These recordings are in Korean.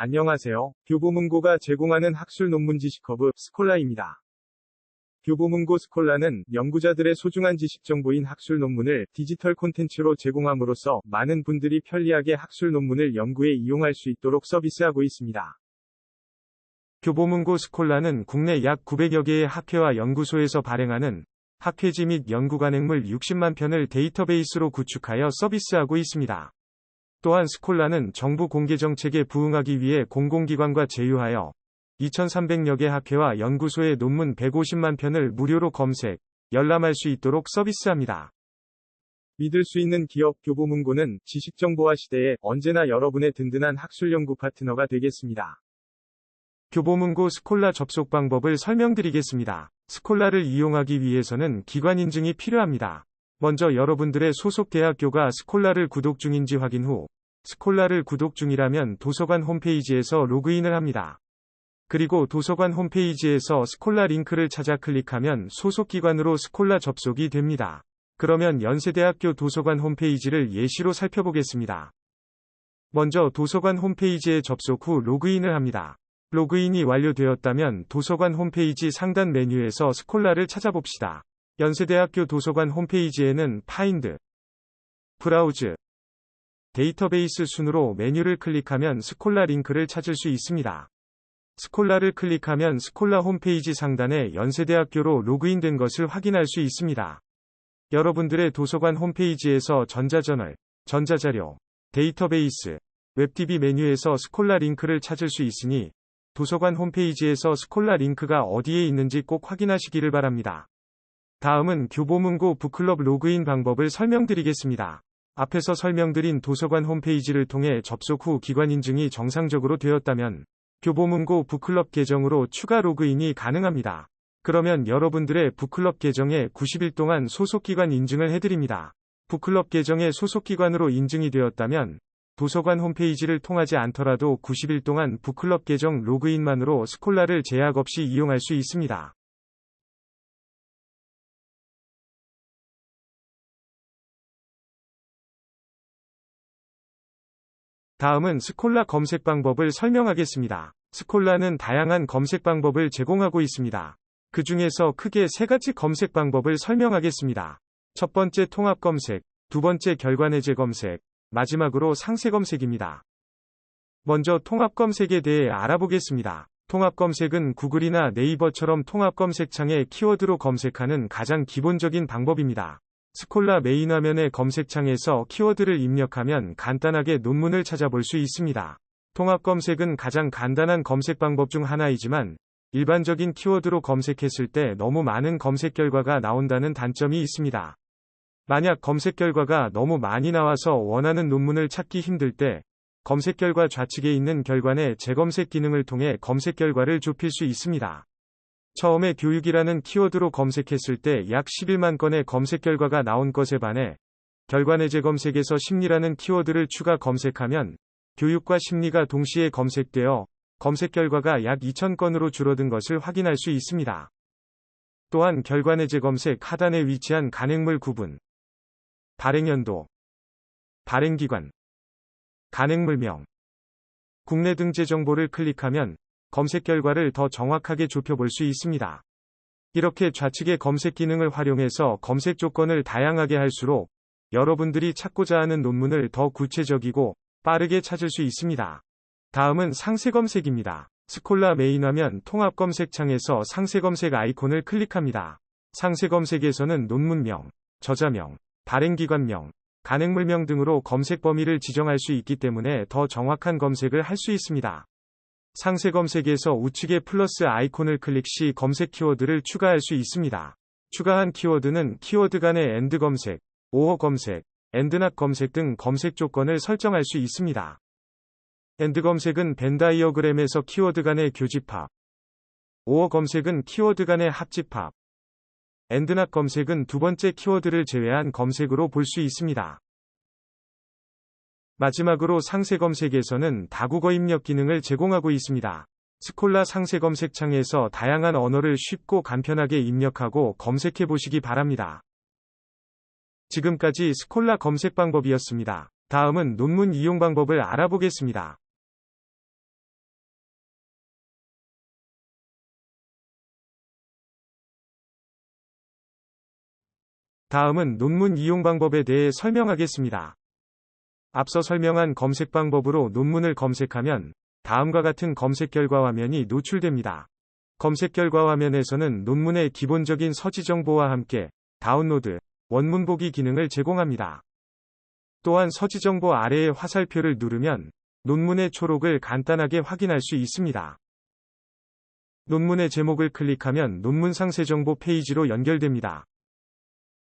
안녕하세요. 교보문고가 제공하는 학술 논문 지식허브 스콜라입니다. 교보문고 스콜라는 연구자들의 소중한 지식 정보인 학술 논문을 디지털 콘텐츠로 제공함으로써 많은 분들이 편리하게 학술 논문을 연구에 이용할 수 있도록 서비스하고 있습니다. 교보문고 스콜라는 국내 약 900여 개의 학회와 연구소에서 발행하는 학회지 및 연구 관행물 60만 편을 데이터베이스로 구축하여 서비스하고 있습니다. 또한 스콜라는 정부 공개 정책에 부응하기 위해 공공기관과 제휴하여 2300여 개 학회와 연구소의 논문 150만 편을 무료로 검색, 열람할 수 있도록 서비스합니다. 믿을 수 있는 기업 교보문고는 지식정보화 시대에 언제나 여러분의 든든한 학술 연구 파트너가 되겠습니다. 교보문고 스콜라 접속 방법을 설명드리겠습니다. 스콜라를 이용하기 위해서는 기관 인증이 필요합니다. 먼저 여러분들의 소속 대학교가 스콜라를 구독 중인지 확인 후 스콜라를 구독 중이라면 도서관 홈페이지에서 로그인을 합니다. 그리고 도서관 홈페이지에서 스콜라 링크를 찾아 클릭하면 소속 기관으로 스콜라 접속이 됩니다. 그러면 연세대학교 도서관 홈페이지를 예시로 살펴보겠습니다. 먼저 도서관 홈페이지에 접속 후 로그인을 합니다. 로그인이 완료되었다면 도서관 홈페이지 상단 메뉴에서 스콜라를 찾아봅시다. 연세대학교 도서관 홈페이지에는 파인드, 브라우즈, 데이터베이스 순으로 메뉴를 클릭하면 스콜라 링크를 찾을 수 있습니다. 스콜라를 클릭하면 스콜라 홈페이지 상단에 연세대학교로 로그인된 것을 확인할 수 있습니다. 여러분들의 도서관 홈페이지에서 전자저널, 전자자료, 데이터베이스, 웹TV 메뉴에서 스콜라 링크를 찾을 수 있으니 도서관 홈페이지에서 스콜라 링크가 어디에 있는지 꼭 확인하시기를 바랍니다. 다음은 교보문고 북클럽 로그인 방법을 설명드리겠습니다. 앞에서 설명드린 도서관 홈페이지를 통해 접속 후 기관 인증이 정상적으로 되었다면 교보문고 북클럽 계정으로 추가 로그인이 가능합니다. 그러면 여러분들의 북클럽 계정에 90일 동안 소속기관 인증을 해드립니다. 북클럽 계정에 소속기관으로 인증이 되었다면 도서관 홈페이지를 통하지 않더라도 90일 동안 북클럽 계정 로그인만으로 스콜라를 제약 없이 이용할 수 있습니다. 다음은 스콜라 검색 방법을 설명하겠습니다. 스콜라는 다양한 검색 방법을 제공하고 있습니다. 그 중에서 크게 세 가지 검색 방법을 설명하겠습니다. 첫 번째 통합 검색, 두 번째 결과내재 검색, 마지막으로 상세 검색입니다. 먼저 통합 검색에 대해 알아보겠습니다. 통합 검색은 구글이나 네이버처럼 통합 검색창에 키워드로 검색하는 가장 기본적인 방법입니다. 스콜라 메인 화면의 검색창에서 키워드를 입력하면 간단하게 논문을 찾아볼 수 있습니다. 통합 검색은 가장 간단한 검색 방법 중 하나이지만 일반적인 키워드로 검색했을 때 너무 많은 검색 결과가 나온다는 단점이 있습니다. 만약 검색 결과가 너무 많이 나와서 원하는 논문을 찾기 힘들 때 검색 결과 좌측에 있는 결과내 재검색 기능을 통해 검색 결과를 좁힐 수 있습니다. 처음에 교육이라는 키워드로 검색했을 때 약 11만 건의 검색 결과가 나온 것에 반해 결과내 재검색에서 심리라는 키워드를 추가 검색하면 교육과 심리가 동시에 검색되어 검색 결과가 약 2,000건으로 줄어든 것을 확인할 수 있습니다. 또한 결과내 재검색 하단에 위치한 간행물 구분, 발행연도, 발행기관, 간행물명, 국내 등재 정보를 클릭하면 검색 결과를 더 정확하게 좁혀볼 수 있습니다. 이렇게 좌측의 검색 기능을 활용해서 검색 조건을 다양하게 할수록 여러분들이 찾고자 하는 논문을 더 구체적이고 빠르게 찾을 수 있습니다. 다음은 상세 검색입니다. 스콜라 메인 화면 통합 검색창에서 상세 검색 아이콘을 클릭합니다. 상세 검색에서는 논문명, 저자명, 발행기관명, 간행물명 등으로 검색 범위를 지정할 수 있기 때문에 더 정확한 검색을 할 수 있습니다. 상세 검색에서 우측의 플러스 아이콘을 클릭 시 검색 키워드를 추가할 수 있습니다. 추가한 키워드는 키워드 간의 엔드 검색, 오어 검색, 엔드낫 검색 등 검색 조건을 설정할 수 있습니다. 엔드 검색은 벤다이어그램에서 키워드 간의 교집합, 오어 검색은 키워드 간의 합집합, 엔드낫 검색은 두 번째 키워드를 제외한 검색으로 볼 수 있습니다. 마지막으로 상세검색에서는 다국어 입력 기능을 제공하고 있습니다. 스콜라 상세검색 창에서 다양한 언어를 쉽고 간편하게 입력하고 검색해 보시기 바랍니다. 지금까지 스콜라 검색 방법이었습니다. 다음은 논문 이용 방법을 알아보겠습니다. 다음은 논문 이용 방법에 대해 설명하겠습니다. 앞서 설명한 검색 방법으로 논문을 검색하면 다음과 같은 검색 결과 화면이 노출됩니다. 검색 결과 화면에서는 논문의 기본적인 서지 정보와 함께 다운로드, 원문 보기 기능을 제공합니다. 또한 서지 정보 아래의 화살표를 누르면 논문의 초록을 간단하게 확인할 수 있습니다. 논문의 제목을 클릭하면 논문 상세 정보 페이지로 연결됩니다.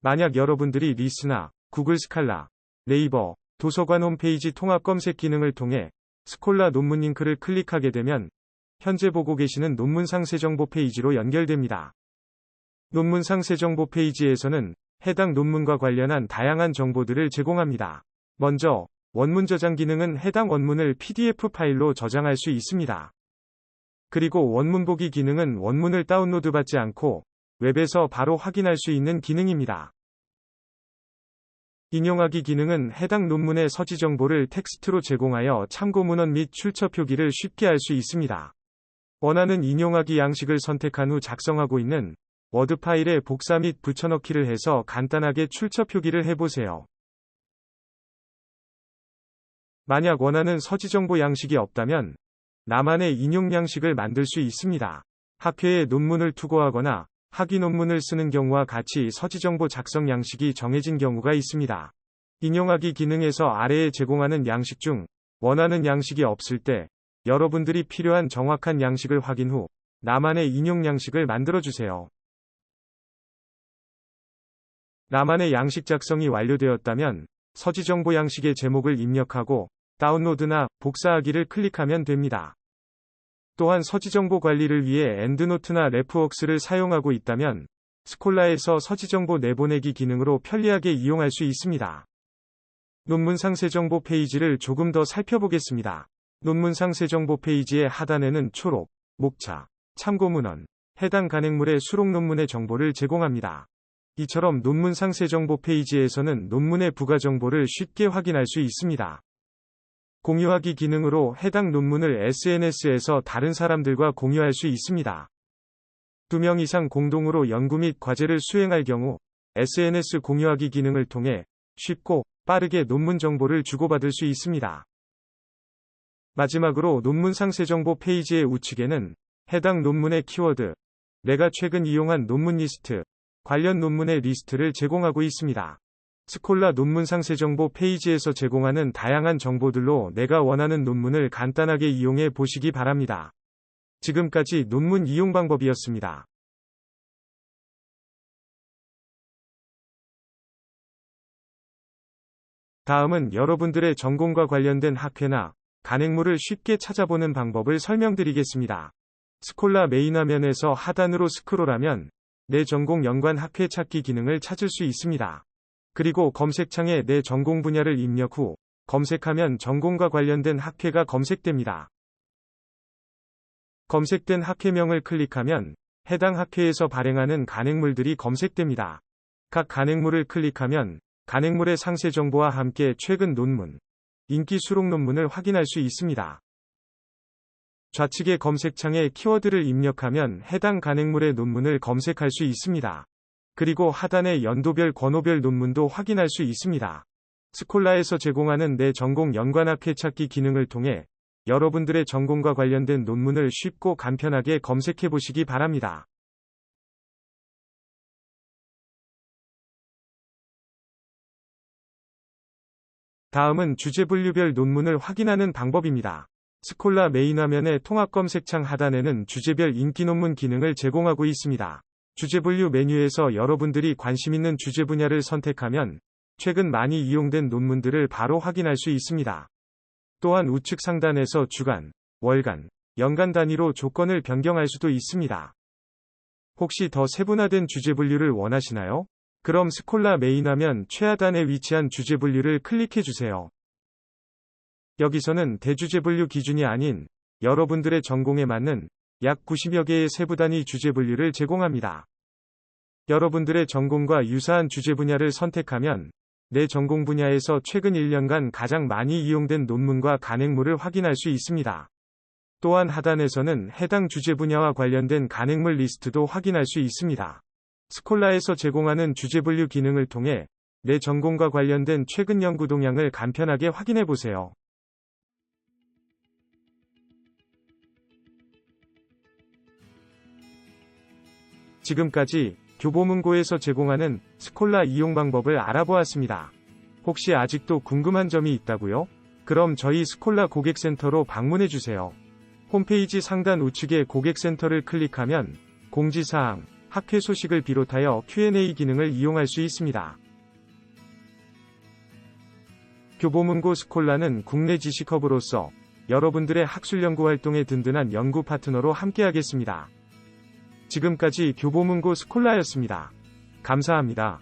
만약 여러분들이 리스나 구글 스칼라, 네이버, 도서관 홈페이지 통합 검색 기능을 통해 스콜라 논문 링크를 클릭하게 되면 현재 보고 계시는 논문 상세 정보 페이지로 연결됩니다. 논문 상세 정보 페이지에서는 해당 논문과 관련한 다양한 정보들을 제공합니다. 먼저, 원문 저장 기능은 해당 원문을 PDF 파일로 저장할 수 있습니다. 그리고 원문 보기 기능은 원문을 다운로드 받지 않고 웹에서 바로 확인할 수 있는 기능입니다. 인용하기 기능은 해당 논문의 서지 정보를 텍스트로 제공하여 참고 문헌 및 출처 표기를 쉽게 할수 있습니다. 원하는 인용하기 양식을 선택한 후 작성하고 있는 워드 파일에 복사 및 붙여넣기를 해서 간단하게 출처 표기를 해보세요. 만약 원하는 서지 정보 양식이 없다면 나만의 인용 양식을 만들 수 있습니다. 학회에 논문을 투고하거나 학위 논문을 쓰는 경우와 같이 서지 정보 작성 양식이 정해진 경우가 있습니다. 인용하기 기능에서 아래에 제공하는 양식 중 원하는 양식이 없을 때 여러분들이 필요한 정확한 양식을 확인 후 나만의 인용 양식을 만들어 주세요. 나만의 양식 작성이 완료되었다면 서지 정보 양식의 제목을 입력하고 다운로드나 복사하기를 클릭하면 됩니다. 또한 서지 정보 관리를 위해 엔드노트나 레프웍스를 사용하고 있다면 스콜라에서 서지 정보 내보내기 기능으로 편리하게 이용할 수 있습니다. 논문 상세 정보 페이지를 조금 더 살펴보겠습니다. 논문 상세 정보 페이지의 하단에는 초록, 목차, 참고 문헌, 해당 간행물의 수록 논문의 정보를 제공합니다. 이처럼 논문 상세 정보 페이지에서는 논문의 부가 정보를 쉽게 확인할 수 있습니다. 공유하기 기능으로 해당 논문을 SNS에서 다른 사람들과 공유할 수 있습니다. 2명 이상 공동으로 연구 및 과제를 수행할 경우 SNS 공유하기 기능을 통해 쉽고 빠르게 논문 정보를 주고받을 수 있습니다. 마지막으로 논문 상세 정보 페이지의 우측에는 해당 논문의 키워드, 내가 최근 이용한 논문 리스트, 관련 논문의 리스트를 제공하고 있습니다. 스콜라 논문 상세 정보 페이지에서 제공하는 다양한 정보들로 내가 원하는 논문을 간단하게 이용해 보시기 바랍니다. 지금까지 논문 이용 방법이었습니다. 다음은 여러분들의 전공과 관련된 학회나 간행물을 쉽게 찾아보는 방법을 설명드리겠습니다. 스콜라 메인 화면에서 하단으로 스크롤하면 내 전공 연관 학회 찾기 기능을 찾을 수 있습니다. 그리고 검색창에 내 전공 분야를 입력 후 검색하면 전공과 관련된 학회가 검색됩니다. 검색된 학회명을 클릭하면 해당 학회에서 발행하는 간행물들이 검색됩니다. 각 간행물을 클릭하면 간행물의 상세 정보와 함께 최근 논문, 인기 수록 논문을 확인할 수 있습니다. 좌측의 검색창에 키워드를 입력하면 해당 간행물의 논문을 검색할 수 있습니다. 그리고 하단의 연도별 권호별 논문도 확인할 수 있습니다. 스콜라에서 제공하는 내 전공 연관 학회 찾기 기능을 통해 여러분들의 전공과 관련된 논문을 쉽고 간편하게 검색해 보시기 바랍니다. 다음은 주제 분류별 논문을 확인하는 방법입니다. 스콜라 메인 화면의 통합 검색창 하단에는 주제별 인기 논문 기능을 제공하고 있습니다. 주제 분류 메뉴에서 여러분들이 관심 있는 주제 분야를 선택하면 최근 많이 이용된 논문들을 바로 확인할 수 있습니다. 또한 우측 상단에서 주간, 월간, 연간 단위로 조건을 변경할 수도 있습니다. 혹시 더 세분화된 주제 분류를 원하시나요? 그럼 스콜라 메인 화면 최하단에 위치한 주제 분류를 클릭해 주세요. 여기서는 대주제 분류 기준이 아닌 여러분들의 전공에 맞는 약 90여 개의 세부 단위 주제 분류를 제공합니다. 여러분들의 전공과 유사한 주제 분야를 선택하면 내 전공 분야에서 최근 1년간 가장 많이 이용된 논문과 간행물을 확인할 수 있습니다. 또한 하단에서는 해당 주제 분야와 관련된 간행물 리스트도 확인할 수 있습니다. 스콜라에서 제공하는 주제 분류 기능을 통해 내 전공과 관련된 최근 연구 동향을 간편하게 확인해 보세요. 지금까지 교보문고에서 제공하는 스콜라 이용 방법을 알아보았습니다. 혹시 아직도 궁금한 점이 있다고요? 그럼 저희 스콜라 고객센터로 방문해 주세요. 홈페이지 상단 우측에 고객센터를 클릭하면 공지사항, 학회 소식을 비롯하여 Q&A 기능을 이용할 수 있습니다. 교보문고 스콜라는 국내 지식허브로서 여러분들의 학술 연구 활동에 든든한 연구 파트너로 함께하겠습니다. 지금까지 교보문고 스콜라였습니다. 감사합니다.